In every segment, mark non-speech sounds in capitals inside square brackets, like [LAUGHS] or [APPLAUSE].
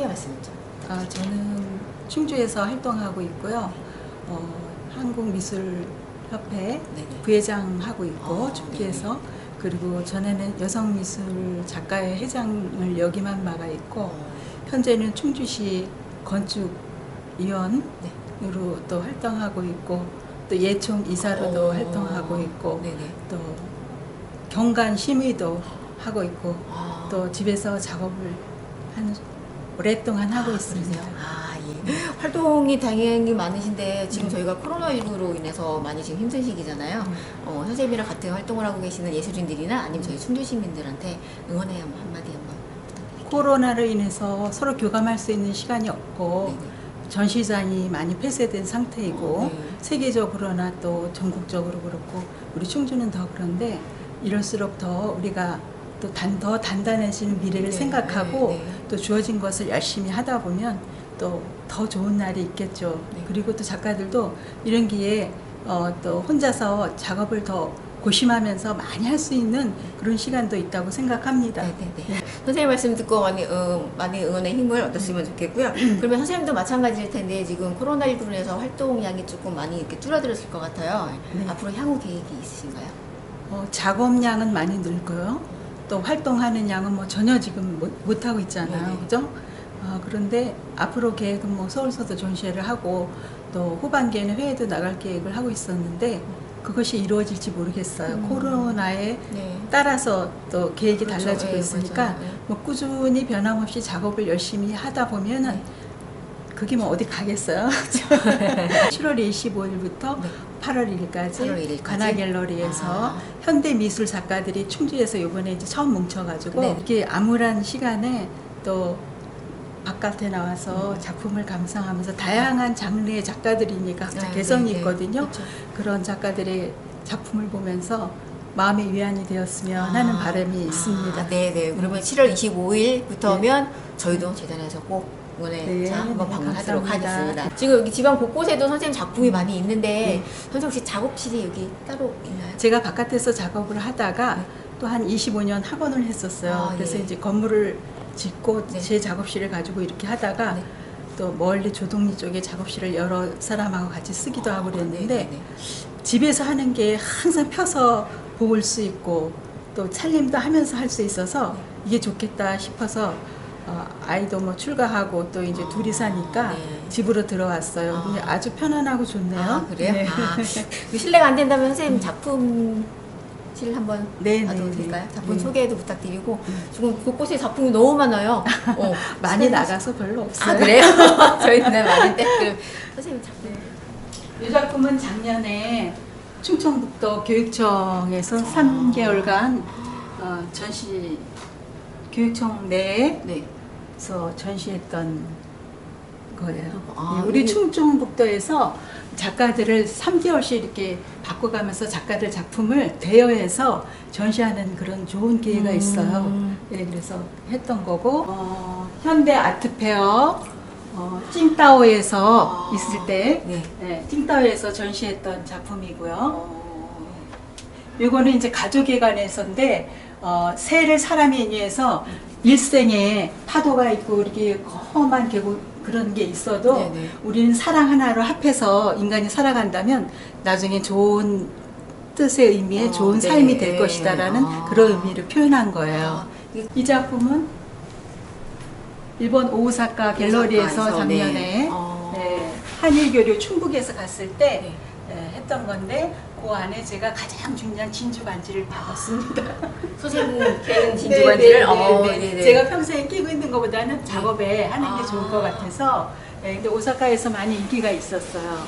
소개 말씀 좀. 아, 저는 충주에서 활동하고 있고요. 어, 한국미술협회 네네. 부회장하고 있고 아, 충주에서 그리고 전에는 여성미술 작가의 회장을 역임한 바가 있고 어, 현재는 충주시 건축위원으로 네. 또 활동하고 있고 또 예총 이사로도 어, 활동하고 있고 네네. 또 경관 심의도 하고 있고 아, 또 집에서 작업을 한 오랫동안 하고 아, 있습니다. 아, 예. 활동이 당연히 많으신데 지금 저희가 코로나19로 인해서 많이 지금 힘든 시기잖아요. 어, 선생님이랑 같은 활동을 하고 계시는 예술인들이나 아니면 저희 충주 시민들한테 응원의 한- 한마디 한번 부탁드릴게요. 코로나로 인해서 서로 교감할 수 있는 시간이 없고 네네. 전시장이 많이 폐쇄된 상태이고 어, 네. 세계적으로나 또 전국적으로 그렇고 우리 충주는 더 그런데 이럴수록 더 우리가 또단더 단단해지는 미래를 네, 생각하고 네, 네. 또 주어진 것을 열심히 하다 보면 또 더 좋은 날이 있겠죠. 네. 그리고 또 작가들도 이런 기회에 어, 또 혼자서 작업을 더 고심하면서 많이 할 수 있는 그런 시간도 있다고 생각합니다. 네네네. 선생님 말씀 듣고 많이, 응, 많이 응원의 힘을 얻었으면 좋겠고요. 그러면 선생님도 마찬가지일 텐데 지금 코로나19로 인해서 활동량이 조금 많이 이렇게 줄어들었을 것 같아요. 네. 앞으로 향후 계획이 있으신가요? 어, 작업량은 많이 늘고요. 또 활동하는 양은 뭐 전혀 지금 못, 못하고 있잖아요. 네네. 그죠? 어, 그런데 앞으로 계획은 뭐 서울서도 전시회를 하고 또 후반기에는 회의도 나갈 계획을 하고 있었는데 그것이 이루어질지 모르겠어요. 음. 코로나에 네. 따라서 또 계획이 그렇죠. 달라지고 예, 있으니까. 예. 뭐 꾸준히 변함없이 작업을 열심히 하다 보면은 네. 그게 뭐 어디 가겠어요. [LAUGHS] 7월 25일부터 네. 8월 1일까지 8월 1일 까지? 관아 갤러리에서 아. 현대 미술 작가들이 충주에서 이번에 이제 처음 뭉쳐가지고 네. 이렇게 암울한 시간에 또 바깥에 나와서 음. 작품을 감상하면서 다양한 장르의 작가들이니까 각자 네, 개성이 네, 네. 있거든요. 그렇죠. 그런 작가들의 작품을 보면서 마음의 위안이 되었으면 하는 바람이 있습니다. 아, 네네. 그러면 7월 25일부터면 저희도 재단에서 꼭 응원의 네, 차 한번 네, 방문하도록 감사합니다. 하겠습니다. 지금 여기 지방 곳곳에도 선생님 작품이 많이 있는데 네. 선생님 혹시 작업실이 여기 따로 있나요? 제가 바깥에서 작업을 하다가 네. 또한 25년 학원을 했었어요. 아, 그래서 예. 이제 건물을 짓고 네. 제 작업실을 가지고 이렇게 하다가 네. 또 멀리 조동리 쪽에 작업실을 여러 사람하고 같이 쓰기도 하고 그랬는데 네네네. 집에서 하는 게 항상 펴서 볼수 있고 또 찰림도 하면서 할 수 있어서 이게 좋겠다 싶어서 어, 아이도 뭐 출가하고 또 이제 아, 둘이 사니까 네. 집으로 들어왔어요. 아. 근데 아주 편안하고 좋네요. 아 그래요? 네. 아, [LAUGHS] 그 실례가 안 된다면 선생님 작품 실 한번 네, 봐도 네, 될까요? 네. 작품 네. 소개도 부탁드리고 지금 곳곳에 작품이 너무 많아요. [LAUGHS] 어, 많이 선생님- 나가서 별로 없어요. 아 그래요? [LAUGHS] 저희는 많은데 그럼 선생님 작품 이 작품은 작년에 충청북도 교육청에서 3개월간 어, 전시 교육청 내에 서 네. 전시했던 거예요. 아, 예, 우리 충청북도에서 작가들을 3개월씩 이렇게 바꿔가면서 작가들 작품을 대여해서 전시하는 그런 좋은 기회가 음. 있어요. 예, 그래서 했던 거고 어, 현대 아트페어 어, 찡따오에서 아. 있을 때 네. 네, 찡따오에서 전시했던 작품이고요. 어, 이거는 이제 가족에 관해서인데 어, 새를 사람에 인해서 일생에 파도가 있고 이렇게 험한 계곡 그런 게 있어도 네네. 우리는 사랑 하나로 합해서 인간이 살아간다면 나중에 좋은 뜻의 의미의 어, 좋은 네. 삶이 될 것이다라는 아. 그런 의미를 표현한 거예요. 아, 이 작품은 일본 오사카 갤러리에서 오사카에서, 작년에 네. 어. 네, 한일교류 충북에서 갔을 때 네. 네, 했던 건데 그 안에 제가 가장 중요한 진주 반지를 박았습니다. [LAUGHS] 선생님 깨는 진주 반지를 네, 네, 어, 네, 네. 네네. 제가 평소에 끼고 있는 것보다는 작업에 하는 게 아. 좋을 것 같아서 네, 근데 오사카에서 많이 인기가 있었어요.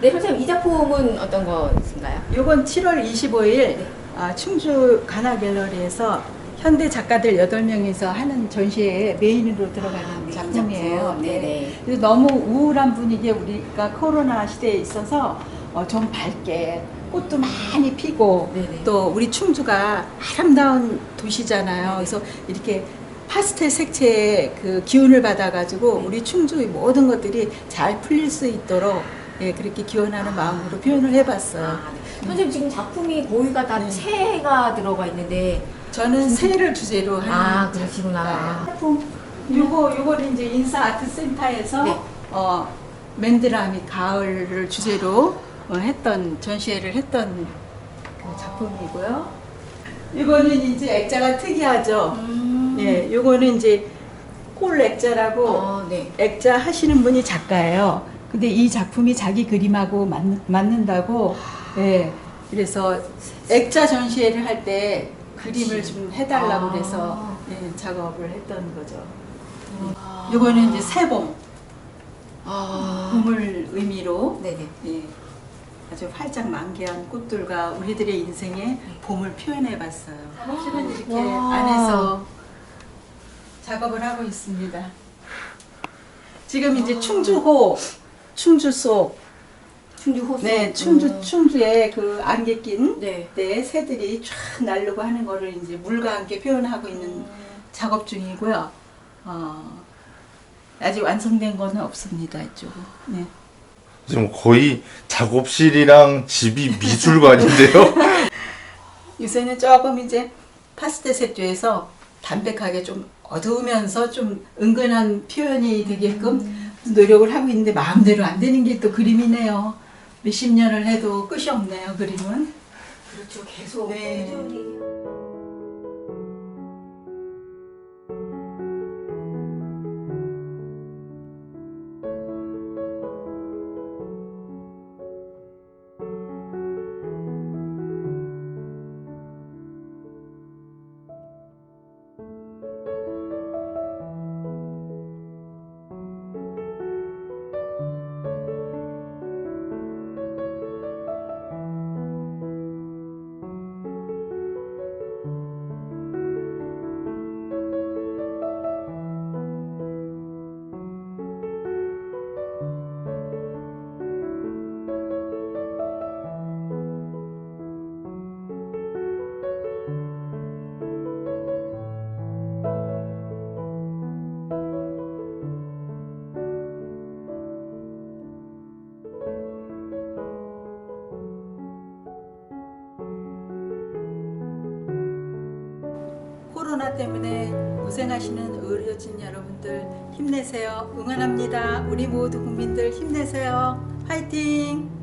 네 선생님 이 작품은 어떤 것인가요? 요건 7월 25일 아, 충주 가나 갤러리에서 현대 작가들 8명이서 하는 전시에 메인으로 들어가는 아, 메인 작품이에요. 작품. 네네. 그래서 너무 우울한 분위기에 우리가 코로나 시대에 있어서 어, 좀 밝게 꽃도 많이 피고 네네. 또 우리 충주가 아름다운 도시잖아요. 그래서 이렇게 파스텔 색채의 그 기운을 받아가지고 우리 충주의 모든 것들이 잘 풀릴 수 있도록 예, 그렇게 기원하는 마음으로 표현을 해봤어요. 아, 네. 선생님 지금 작품이 거의가 다 네. 채가 들어가 있는데 저는 새를 주제로 하는 아 작- 그러시구나. 네. 작품 요거 요거는 이제 인사 아트 센터에서 네. 어 맨드라미 가을을 주제로 어, 했던 전시회를 했던 그 작품이고요. 이거는 이제 액자가 특이하죠. 음. 예, 요거는 이제 콜 액자라고 어, 네. 액자 하시는 분이 작가예요. 근데 이 작품이 자기 그림하고 맞, 맞는다고, 예. 그래서 액자 전시회를 할 때 그림을 좀 해달라고 아. 그래서 예, 작업을 했던 거죠. 아. 요거는 이제 새봄, 아. 봄을 의미로 네네. 예, 아주 활짝 만개한 꽃들과 우리들의 인생의 봄을 표현해 봤어요. 작업실은 이렇게 와. 안에서 작업을 하고 있습니다. 지금 이제 충주호, 충주 속, 충주 호수. 네, 충주, 음. 충주에 그 안개 낀 네. 때 새들이 쫙 날르고 하는 거를 이제 물과 함께 표현하고 있는 음. 작업 중이고요. 어, 아직 완성된 거는 없습니다, 이쪽은. 네. 지금 거의 작업실이랑 집이 미술관인데요. [LAUGHS] 요새는 조금 이제 파스텔 색조에서 담백하게 좀 어두우면서 좀 은근한 표현이 되게끔 노력을 하고 있는데 마음대로 안 되는 게 또 그림이네요. 몇십 년을 해도 끝이 없네요, 그림은. 그렇죠. 계속 네. 꾸준히. 코로나 때문에 고생하시는 의료진 여러분들 힘내세요. 응원합니다. 우리 모두 국민들 힘내세요. 화이팅!